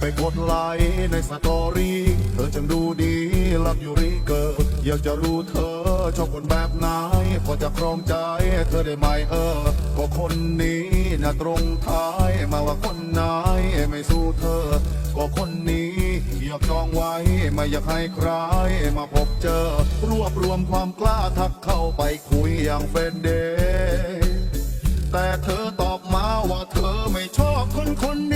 ไปกดไลค์ในสตอรี่เธอจังดูดีลับอยู่ริเกิดอยากจะรู้เธอชอบคนแบบไหนพอจะครองใจเธอได้ไหมเออก็คนนี้นะตรงท้ายมาว่าคนไหนไม่สู้เธอ ก็คนนี้อยากจองไว้ไม่อยากให้ใครมาพบเจอ รวบรวมความกล้าทักเข้าไปคุยอย่างเฟรนเดย์แต่เธอตอบมาว่าเธอไม่ชอบคนคนนี้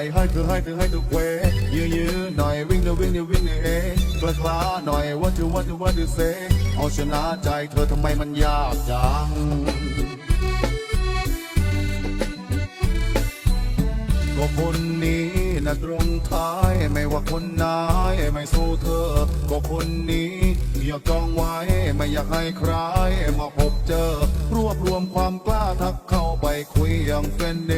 อหน่อยให้เธอให้เธอให้ทุกเวยื้อยื้อหน่อยวิ่งเดี๋ยววิ่งเดี๋ยววิ่งเดี๋ยวเองกระคลาหน่อยว่าจะว่าจะว่าจะเซเอาชนะใจเธอทำไมมันยากจังก็คนนี้นะตรงท้ายไม่ว่าคนไหนไม่สู้เธอ ก็คนนี้อยากจองไว้ไม่อยากให้ใครมาพบเจอ รวบรวมความกล้าทักเข้าไปคุยอย่างเฟรนเด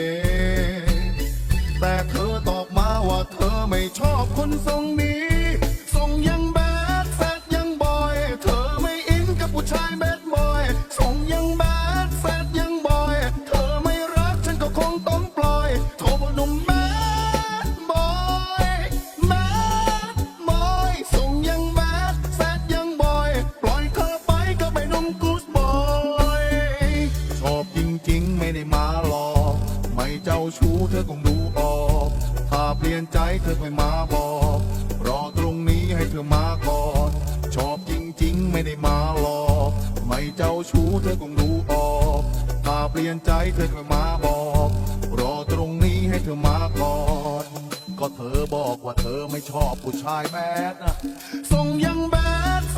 แต่เธอตอบมาว่าเธอไม่ชอบคนทรงนี้ทรงยังแบดแซดยังบอย เธอไม่อินกับผู้ชายแบดบอยทรงยังแบดแซดยังบอย เธอไม่รักฉันก็คงต้องปล่อยโทรมาหนุ่มแบดบอยแบดบอยส่งยังแบดแซดยังบอย ปล่อยเธอไปก็ไปหนุ่มกูสบอยชอบจริงๆไม่ได้มาหลอกไม่เจ้าชู้เธอคงดู เปลี่ยนใจเธอค่อยมาบอก รอตรงนี้ให้เธอมาก่อน ชอบจริง ๆ ไม่ได้มาหลอก ไม่เจ้าชู้เธอคงดูออกถ้าเปลี่ยนใจเธอค่อยมาบอก รอตรงนี้ให้เธอมาก่อน ก็เธอบอกว่าเธอไม่ชอบผู้ชายแบดนะส่งยังแบดแ